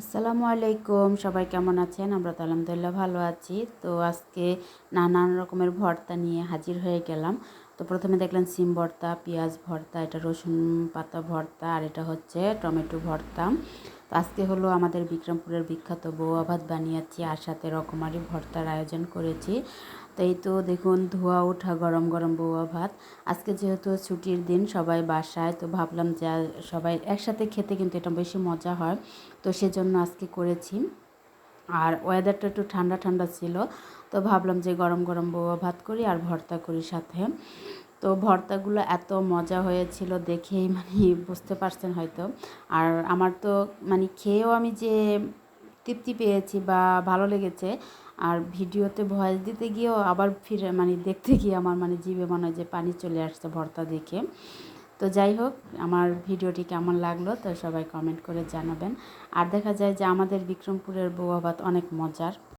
আসসালামু আলাইকুম, সবাই কেমন আছেন? আমরা তো আলহামদুলিল্লাহ ভালো আছি। তো আজকে নানান রকমের ভর্তা নিয়ে হাজির হয়ে গেলাম। তো প্রথমে দেখলেন সিম ভর্তা, পেঁয়াজ ভর্তা, এটা রসুন পাতা ভর্তা, আর এটা হচ্ছে টমেটো ভর্তা। তো আজকে হলো আমাদের বিক্রমপুরের বিখ্যাত বৌয়া ভাত বানিয়েছি, আর সাথে রকমারি ভর্তার আয়োজন করেছি। তো এই তো দেখুন, ধোয়া ওঠা গরম গরম বৌয়া ভাত আজকে যেহেতু ছুটির দিন, সবাই বাসায়, তো ভাবলাম যে সবাই একসাথে খেতে কিন্তু এটা বেশি মজা হয়। তো সেজন্য আজকে করেছি। আর ওয়েদারটা একটু ঠান্ডা ঠান্ডা ছিল, তো ভাবলাম যে গরম গরম বৌয়া ভাত করি আর ভর্তা করি সাথে। তো ভর্তাগুলো এত মজা হয়েছিল দেখেই মানে বুঝতে পারছেন হয়তো। আর আমার তো মানে খেয়েও আমি যে তৃপ্তি পেয়েছি বা ভালো লেগেছে, আর ভিডিওতে ভয়েস দিতে গিয়েও আবার ফিরে মানে দেখতে গিয়ে আমার মানে জিভে মনে হয় যে পানি চলে আসছে ভর্তা দেখে। তো যাই হোক, আমার ভিডিওটি কেমন লাগল তো সবাই কমেন্ট করে জানাবেন। আর দেখা যায় যে আমাদের বিক্রমপুরের বউ ভাত অনেক মজার।